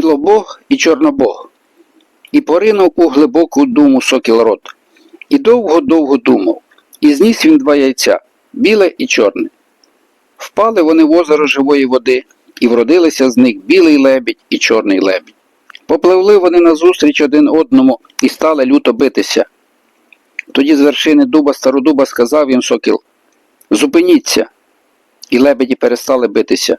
білобог і чорнобог. І поринув у глибоку думу сокіл рот. І довго-довго думав. І зніс він два яйця біле і чорне. Впали вони в озеро живої води, і вродилися з них білий лебідь і чорний лебідь. Попливли вони назустріч один одному і стали люто битися. Тоді з вершини дуба стародуба сказав їм сокіл Зупиніться. І лебеді перестали битися.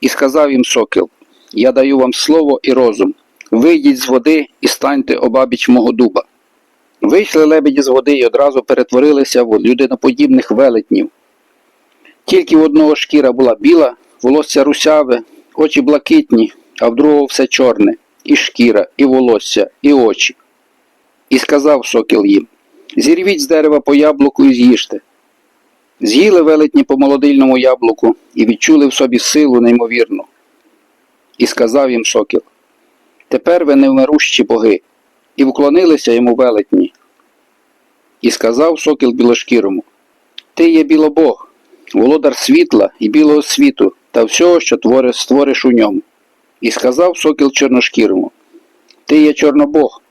І сказав їм сокіл Я даю вам слово і розум. Вийдіть з води і станьте обабіч мого дуба. Вийшли лебеді з води і одразу перетворилися в людиноподібних велетнів. Тільки в одного шкіра була біла, волосся русяве, очі блакитні, а в другого все чорне, і шкіра, і волосся, і очі. І сказав сокіл їм Зірвіть з дерева по яблуку і з'їжте. З'їли велетні по молодильному яблуку і відчули в собі силу неймовірну. І сказав їм сокіл Тепер ви невмирущі боги, і вклонилися йому велетні. І сказав сокіл білошкірому Ти є білобог, володар світла і білого світу та всього, що твори, створиш у ньому. І сказав сокіл чорношкірому Ти є чорнобог,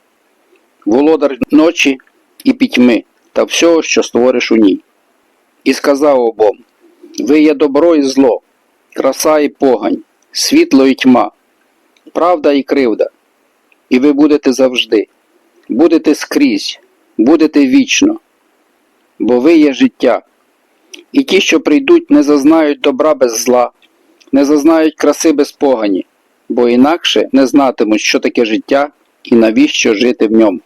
володар ночі і пітьми та всього, що створиш у ній. І сказав обом Ви є добро і зло, краса і погань, світло і тьма, правда і кривда. І ви будете завжди, будете скрізь, будете вічно, бо ви є життя. І ті, що прийдуть, не зазнають добра без зла, не зазнають краси без погані, бо інакше не знатимуть, що таке життя і навіщо жити в ньому.